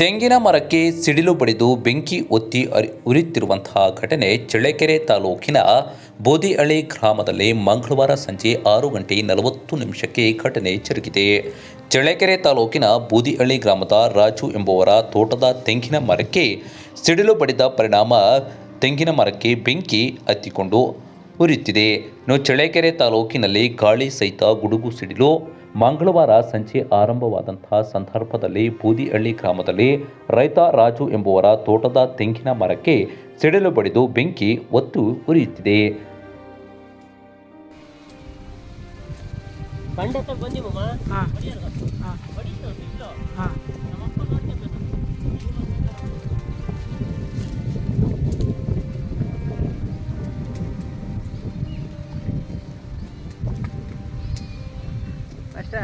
ತೆಂಗಿನ ಮರಕ್ಕೆ ಸಿಡಿಲು ಬಡಿದು ಬೆಂಕಿ ಒತ್ತಿ ಅರಿ, ಉರಿಯುತ್ತಿರುವಂತಹ ಘಟನೆ ಚಳ್ಳಕೆರೆ ತಾಲೂಕಿನ ಬೋದಿಹಳ್ಳಿ ಗ್ರಾಮದಲ್ಲಿ ಮಂಗಳವಾರ ಸಂಜೆ ಆರು ಗಂಟೆ ನಲವತ್ತು ನಿಮಿಷಕ್ಕೆ ಘಟನೆ ಜರುಗಿದೆ. ಚಳ್ಳಕೆರೆ ತಾಲೂಕಿನ ಬೂದಿಹಳ್ಳಿ ಗ್ರಾಮದ ರಾಜು ಎಂಬುವರ ತೋಟದ ತೆಂಗಿನ ಮರಕ್ಕೆ ಸಿಡಿಲು ಬಡಿದ ಪರಿಣಾಮ ತೆಂಗಿನ ಮರಕ್ಕೆ ಬೆಂಕಿ ಹತ್ತಿಕೊಂಡು ಉರಿಯುತ್ತಿದೆ. ಇನ್ನು ಚಳ್ಳಕೆರೆ ತಾಲೂಕಿನಲ್ಲಿ ಗಾಳಿ ಸಹಿತ ಗುಡುಗು ಸಿಡಿಲು ಮಂಗಳವಾರ ಸಂಜೆ ಆರಂಭವಾದಂತಹ ಸಂದರ್ಭದಲ್ಲಿ ಬೂದಿಹಳ್ಳಿ ಗ್ರಾಮದಲ್ಲಿ ರೈತ ರಾಜು ಎಂಬುವರ ತೋಟದ ತೆಂಗಿನ ಮರಕ್ಕೆ ಸಿಡಿಲು ಬಡಿದು ಬೆಂಕಿ ಒತ್ತು ಉರಿಯುತ್ತಿದೆ. ಬಂಡೆ ಅಷ್ಟೇ?